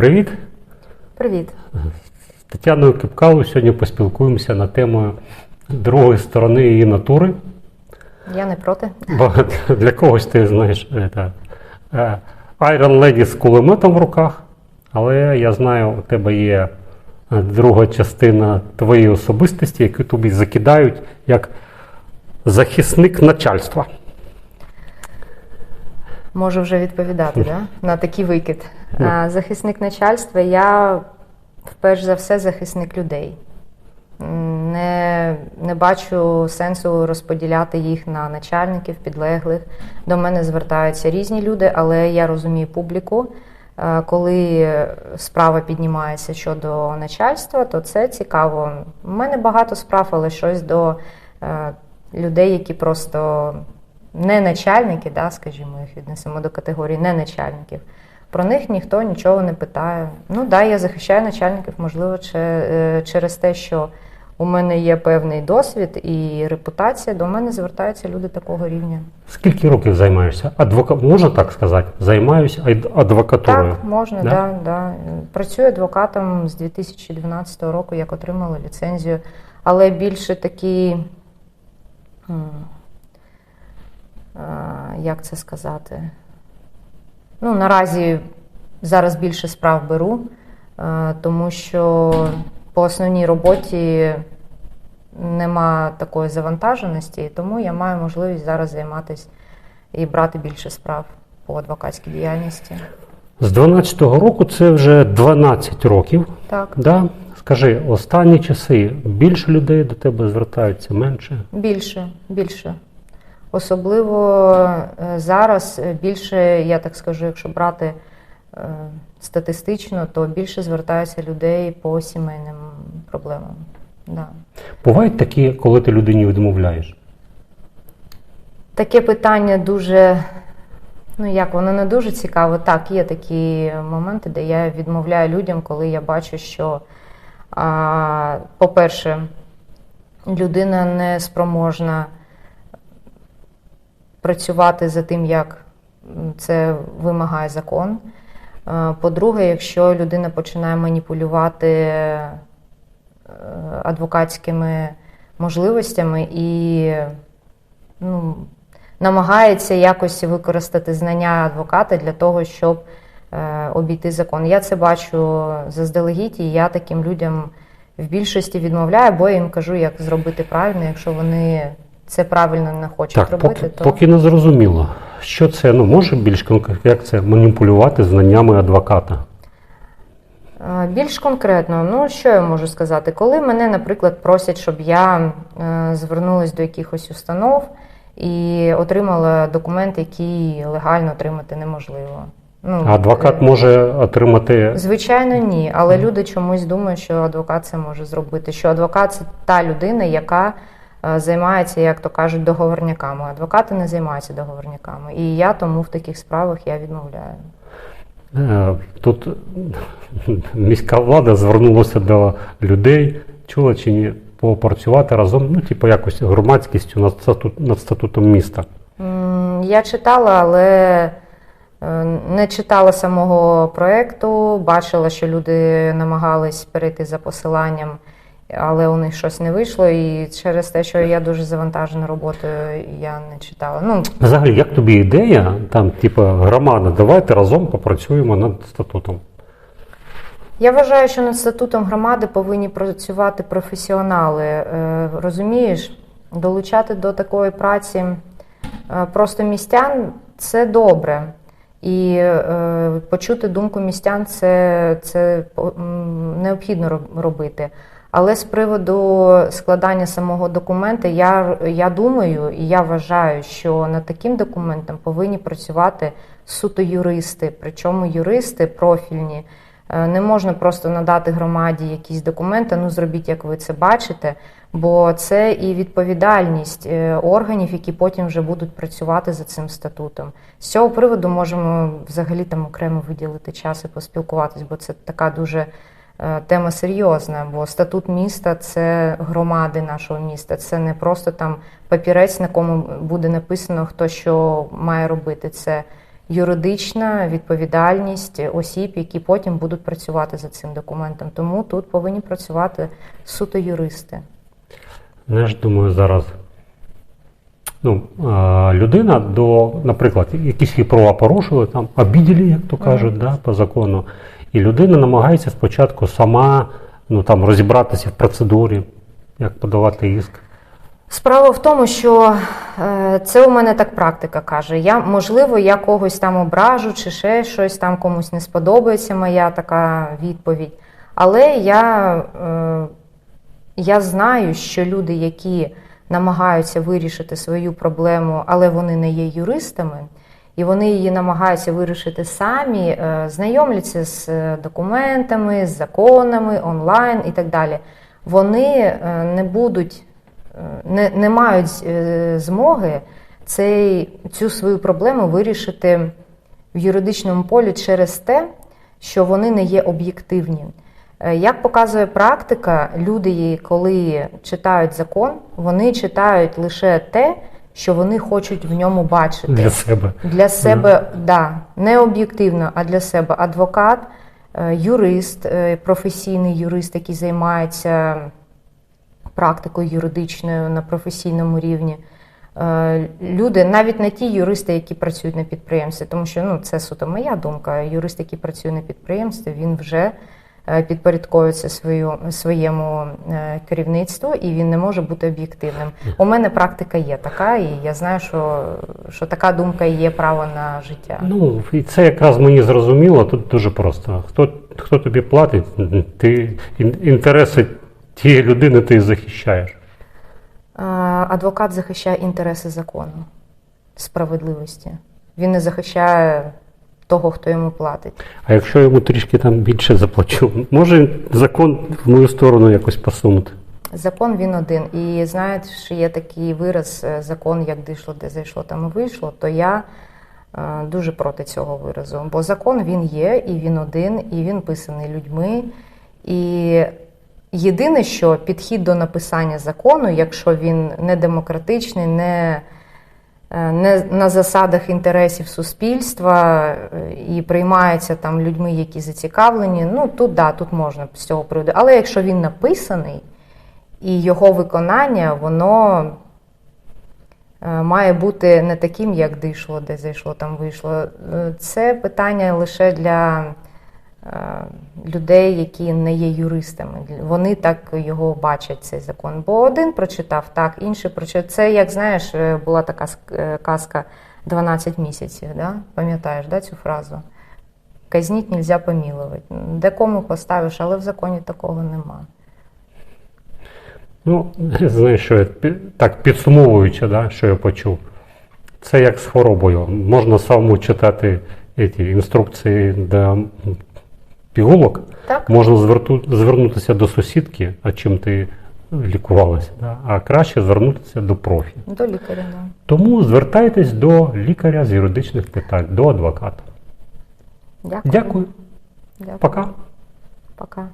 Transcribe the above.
Привіт! Привіт. З Тетяною Кипкалою сьогодні поспілкуємося на тему другої сторони її натури. Я не проти. Бо для когось ти знаєш е, та, е, Iron Lady з кулеметом в руках, але я знаю, у тебе є е, друга частина твоєї особистості, яку тобі закидають як захисник начальства. Можу вже відповідати да? на такий викид. Захисник начальства, я вперше за все захисник людей. Не, не бачу сенсу розподіляти їх на начальників, підлеглих. До мене звертаються різні люди, але я розумію публіку. Коли справа піднімається щодо начальства, то це цікаво. У мене багато справ, але щось до е, людей, які просто не начальники, да, скажімо, їх віднесемо до категорії не начальників. Про них ніхто нічого не питає. Ну да, я захищаю начальників, можливо, е, через те, що у мене є певний досвід і репутація. До мене звертаються люди такого рівня. Скільки років займаєшся? Адвока... Можна так сказати? Займаюся адвокатурою. Так, можна, Да? да? Да, Працюю адвокатом з 2012 року, як отримала ліцензію, але більше такі, як це сказати? Ну, наразі зараз більше справ беру, тому що по основній роботі нема такої завантаженості, тому я маю можливість зараз займатися і брати більше справ по адвокатській діяльності. З 12-го року це вже 12 років. Так, Да? Скажи, останні часи більше людей до тебе звертаються, менше? більше, більше. Особливо е, зараз е, більше, я так скажу, якщо брати е, статистично, то більше звертаються людей по сімейним проблемам. Да. Бувають такі, коли ти людині відмовляєш. Таке питання дуже, ну як воно не дуже цікаво. Так, є такі моменти, де я відмовляю людям, коли я бачу, що, по-перше, людина не спроможна працювати за тим, як це вимагає закон. Е, По-друге, якщо людина починає маніпулювати е, адвокатськими можливостями і ну, намагається якось використати знання адвоката для того, щоб е, обійти закон. Я це бачу заздалегідь, і я таким людям в більшості відмовляю, бо я їм кажу, як зробити правильно, якщо вони це правильно не хочуть Так, робити, поки, то поки не зрозуміло, що це, ну може більш конкретно, як це маніпулювати знаннями адвоката. Більш конкретно, ну що я можу сказати? Коли мене, наприклад, просять, щоб я е, звернулась до якихось установ і отримала документ, який легально отримати неможливо. Ну, адвокат е, може отримати Звичайно, ні. Але люди чомусь думають, що адвокат це може зробити. Що адвокат це та людина, яка займається, як то кажуть, договорняками. Адвокати не займаються договорняками. І я тому в таких справах я відмовляю. Е, Тут міська влада звернулася до людей, чула чи ні, попрацювати разом, ну, типу, якось громадськістю над, статут, над статутом міста. Я читала, але е, не читала самого проєкту. Бачила, що люди намагались перейти за посиланням, але у них щось не вийшло. І через те, що я дуже завантажена роботою, я не читала. Ну, Взагалі, як тобі ідея, там, типу, громада, давайте разом попрацюємо над статутом. Я вважаю, що над статутом громади повинні працювати професіонали. Е, Розумієш, долучати до такої праці е, просто містян це добре. І е, почути думку містян це, це необхідно робити. Але з приводу складання самого документа, я, я думаю і я вважаю, що над таким документом повинні працювати суто юристи, причому юристи профільні. Е, Не можна просто надати громаді якісь документи, ну зробіть, як ви це бачите, бо це і відповідальність е, органів, які потім вже будуть працювати за цим статутом. З цього приводу можемо взагалі там окремо виділити час і поспілкуватись, бо це така дуже тема серйозна. Бо статут міста це громади нашого міста, це не просто там папірець, на кому буде написано, хто що має робити. Це юридична відповідальність осіб, які потім будуть працювати за цим документом. Тому тут повинні працювати суто юристи. Ну, Я ж думаю, зараз ну, людина до, наприклад, якісь її права порушили, там, обіділи, як то кажуть, да, по закону. І людина намагається спочатку сама ну, там, розібратися в процедурі, як подавати іск. Справа в тому, що е, це у мене так практика каже. Я, можливо, я когось там ображу чи ще щось там комусь не сподобається моя така відповідь. Але я, е, я знаю, що люди, які намагаються вирішити свою проблему, але вони не є юристами, і вони її намагаються вирішити самі, е, знайомляться з е, документами, з законами онлайн і так далі. Вони е, не будуть не, не мають змоги цей, цю свою проблему вирішити в юридичному полі через те, що вони не є об'єктивні. Як показує практика, люди, коли читають закон, вони читають лише те, що вони хочуть в ньому бачити. Для себе. Для себе, да, не об'єктивно, а для себе адвокат, е, юрист, е, професійний юрист, який займається практикою юридичною на професійному рівні. Е, Люди, навіть не ті юристи, які працюють на підприємстві, тому що ну, це суто моя думка. Юрист, який працює на підприємстві, він вже підпорядковується свою, своєму е, керівництву і він не може бути об'єктивним. У мене практика є така, і я знаю, що, що така думка і є право на життя. Ну, і це якраз мені зрозуміло, тут дуже просто. Хто, хто тобі платить, ти інтереси тієї людини ти захищаєш. Е, Адвокат захищає інтереси закону, справедливості. Він не захищає того, хто йому платить. А якщо йому трішки там більше заплачу, може закон в мою сторону якось посунути? Закон він один. І знаєте, що є такий вираз е, закон, як дійшло, де зайшло, там і вийшло, то я е, дуже проти цього виразу. Бо закон він є, і він один, і він писаний людьми. І єдине, що підхід до написання закону, якщо він не демократичний, не не на засадах інтересів суспільства е, і приймається там людьми, які зацікавлені. Ну тут да, тут можна з цього приводу. Але якщо він написаний і його виконання, воно е, має бути не таким, як дійшло, де зайшло, там вийшло. Е, Це питання лише для е, людей, які не є юристами. Вони так його бачать, цей закон. Бо один прочитав так, інший прочитав. Це, як знаєш, е, була така е, казка 12 місяців. Да? Пам'ятаєш да, цю фразу? Казніть нельзя помилувати. Де кому поставиш, але в законі такого нема. Ну, знаєш, що я так підсумовуючи, да, що я почув. Це як з хворобою. Можна самому читати ці інструкції до пігулок, Так? можна зверту- звернутися до сусідки, а чим ти лікувалася, да? а краще звернутися до профі. До лікаря, да. Тому звертайтесь до лікаря з юридичних питань, до адвоката. Дякую. Дякую, Дякую. пока. Пока.